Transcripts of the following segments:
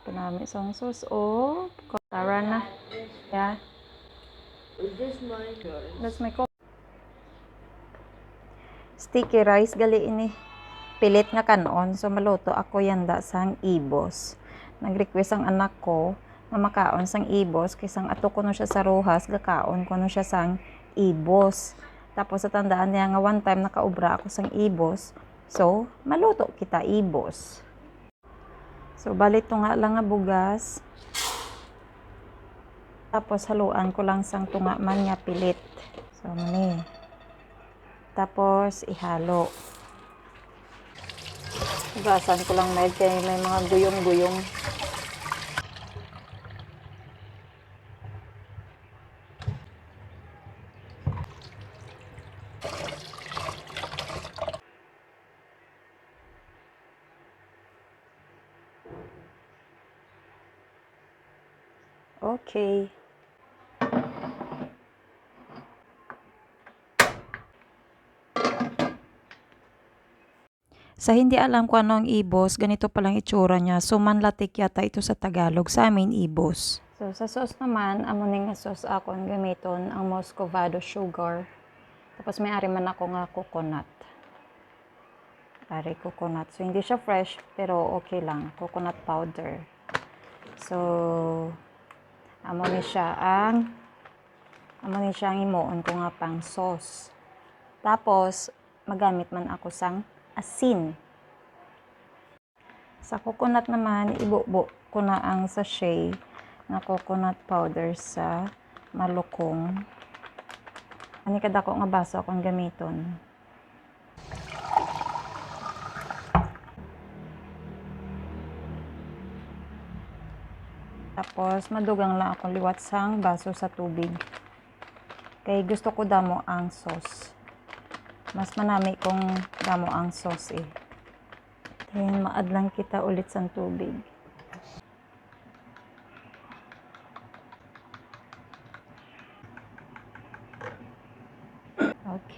Panami isang sauce. Oh, tara na. Yeah, Is this mine that's my cook. Sticky rice gali ini. Pilit nga kanon. So maluto ako yanda sang ibos. Nag-request ang anak ko na makaon sang ibos kisang ato ko no siya sa ruhas gakaon ko no siya sang ibos. Tapos sa tandaan niya nga one time nakaubra ako sang ibos. So, maluto kita ibos. So, balit to nga lang nga bugas. Tapos, haluan ko lang sang tunga man nga pilit. So, mani. Tapos, ihalo. Hugasan ko lang med kay may mga guyong-guyong. Okay. Sa hindi alam ko ano ang ibos, ganito palang itsura niya. So, manlatik yata ito sa Tagalog. Sa amin, ibos. So, sa sauce naman, amo nga sauce ako ang gamiton ang Moscovado sugar. Tapos may ari man ako nga coconut. Ari coconut. So, hindi siya fresh, pero okay lang. Coconut powder. So, amo ni siya ang amo ni siya ang imuon ko nga pang sauce. Tapos, magamit man ako sang asin. Sa coconut naman, ibubo ko na ang sachet na coconut powder sa malukong. Ani kada ko nga baso akong gamiton. Tapos, madugang lang akong liwat sang baso sa tubig. Kay gusto ko damo ang sauce. Mas manami kung damo ang sauce eh. Then, maadlang kita ulit sa tubig.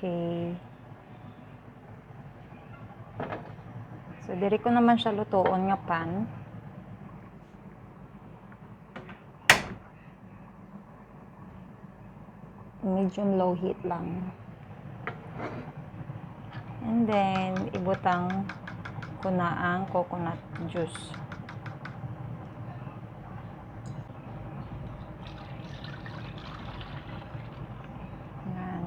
Okay. So, diri ko naman siya lutoon nga pan. Medium low heat lang. And then, ibutang ko na ang coconut juice. Yan.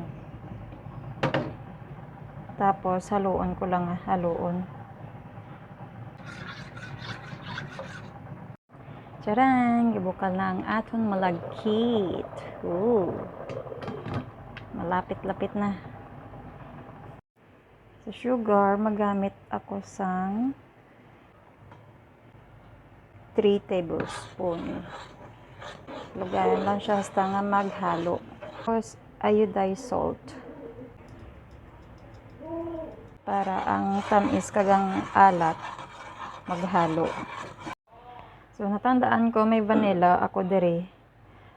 Tapos, haluan ko lang, haluon. Charang! Ibukal na ang aton malagkit. Ooh. Malapit-lapit na. Sa sugar, magamit ako sang 3 tablespoon. Lugayan lang siya hasta nga maghalo. Tapos, iodized salt. Para ang tamis kagang alat, maghalo. So, natandaan ko may vanilla ako diri.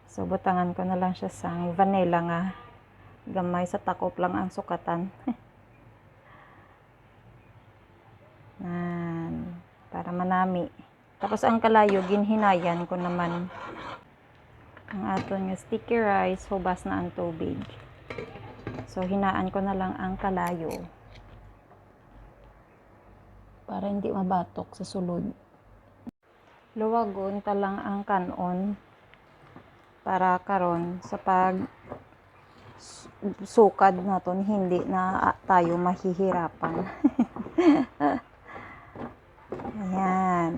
So, butangan ko na lang siya sang vanilla nga. Gamay sa takop lang ang sukatan. Nan, para manami. Tapos ang kalayo, ginhinayan ko naman. Ang aton nga sticky rice, hubas na ang tubig. So, hinaan ko na lang ang kalayo. Para hindi mabatok sa sulod. Luwagon ta lang ang kanon para karon sa pag sukad naton hindi na tayo mahihirapan. Ayan.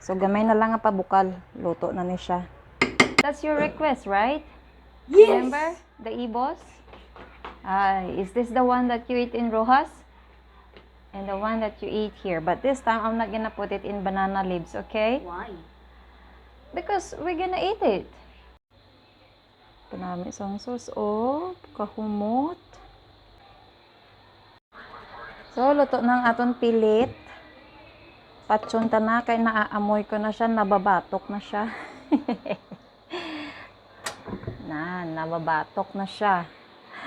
So, gamay na lang ang pabukal. Luto na ni siya. That's your request, right? Yes! Remember? The ibos? Ah, is this the one that you eat in Rojas? And the one that you eat here. But this time, I'm not gonna put it in banana leaves, okay? Why? Because we're gonna eat it. Panami isang sauce, oh. Kahumot. So, luto ng aton pilit. Patsunta na, kay naaamoy ko na siya, nababatok na siya. na, nababatok na siya.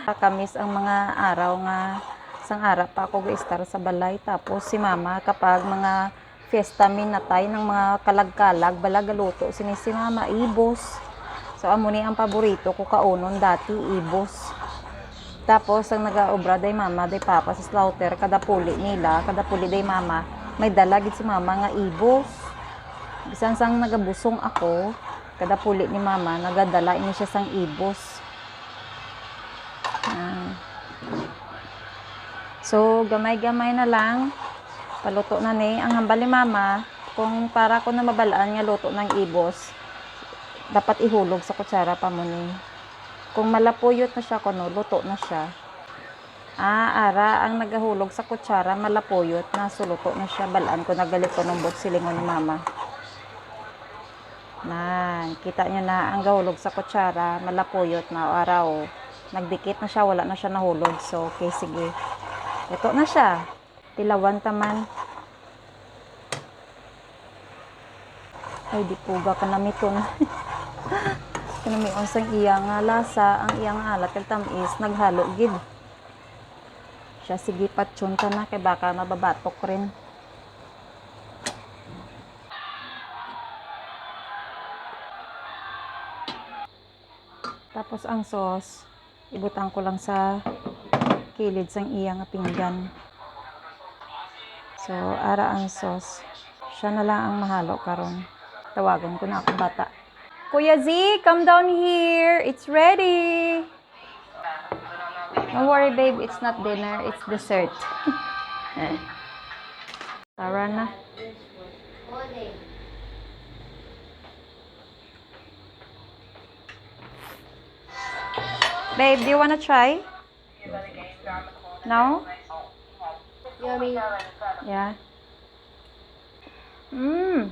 Kamis ang mga araw nga, sang araw pa ako ga-star sa balay. Tapos si mama, kapag mga fiesta minatay ng mga kalag-kalag, balagaluto, sinisimama, ibos. So, amo ni ang paborito ko kaunon dati, ibos. Tapos, ang nag-aobra day mama, day papa sa slaughter, kada puli nila, kada puli day mama, may dalagit si mama nga ibos. Bisan sang nagabusong ako, kada puli ni mama, nagadala ini siya sang ibos. Ah. So, gamay-gamay na lang. Paluto na ni. Ang hambal ni mama, kung para ko na mabalaan nga luto ng ibos, dapat ihulog sa kutsara pa mo ni. Kung malapuyot na siya kuno, luto na siya. Ah, ara, ang nagahulog sa kutsara, malapuyot na, so luto na siya. Balaan ko nagalit ko ng silingon ni mama. Nan, kita niyo na ang gahulog sa kutsara, malapuyot na araw. Nagdikit na siya, wala na siya nahulog. So, okay, sige. Ito na siya. Tilawan taman. Ay, di puga ka namiton. Kanamion sang iya nga lasa, ang iya nga alat kag tamis, naghalo gid. Siya sige patsunta na kay baka mababatok rin. Tapos ang sauce, ibutang ko lang sa kilid sang iya nga pinggan. So, ara ang sauce. Siya na lang ang mahalo karon. Tawagan ko na ako bata. Kuya Z, come down here. It's ready. Don't worry, babe. It's not dinner. It's dessert. Tara na. Babe, do you wanna try? No? Yummy. Yeah. Mmm.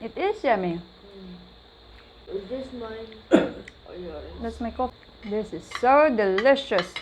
It is yummy. Is this mine? or yours? That's my coffee. This is so delicious.